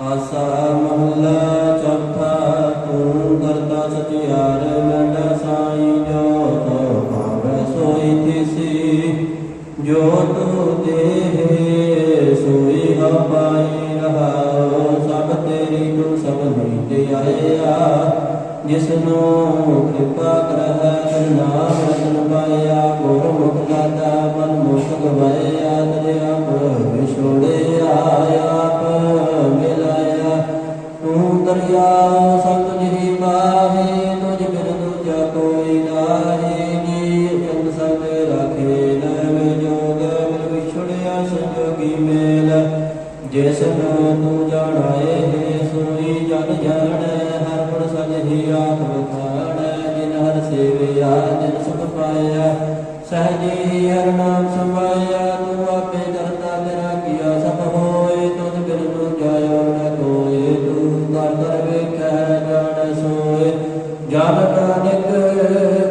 ਆਸਾ ਮਹੱਲਾ ਚੌਥਾ, ਤੂੰ ਕਰਤਾ ਸਚਿਆਰ ਮੈਡਾ ਸਾਈ, ਜੋ ਤੋ ਭਾਵੈ ਸੋਈ ਤਿਸੀ ਜੋ ਤੂ ਦੇਹ ਸੋਈ ਹਵਾਈ ਰਹਾਉ, ਸਭ ਤੇਰੀ ਤੂੰ ਸਭ ਨਹੀਂ ਆਇਆ। ਜਿਸਨੂੰ ਕਿਰਪਾ ਕਰਹਿ ਨਾਮ ਰਤਨ ਪਾਇਆ ਗੁਰ ਮੁਖ ਦਾਤਾ ਮਨ ਮੁਖ ਗਵਾਇਆ ਤੇਰੇ ਆਪ ਵਿਛੋੜਿਆ ਜਿਸ ਨੂੰ ਤੂੰ ਜਾਣਾਏ ਹੈ ਸੋਈ ਜਨ ਜਾਣੈ, ਹਰ ਗੁਣ ਸਜਹੀ ਆਤਮ ਖਾਣੈ, ਜਿਨ ਹਰ ਸੇਵਿਆ, ਜਿਨ ਸੁਖ ਪਾਇਆ। ਸਹਜੀ ਹਰ ਨਾਮ ਸਮਾਇਆ ਤੂੰ ਨਾਨਕ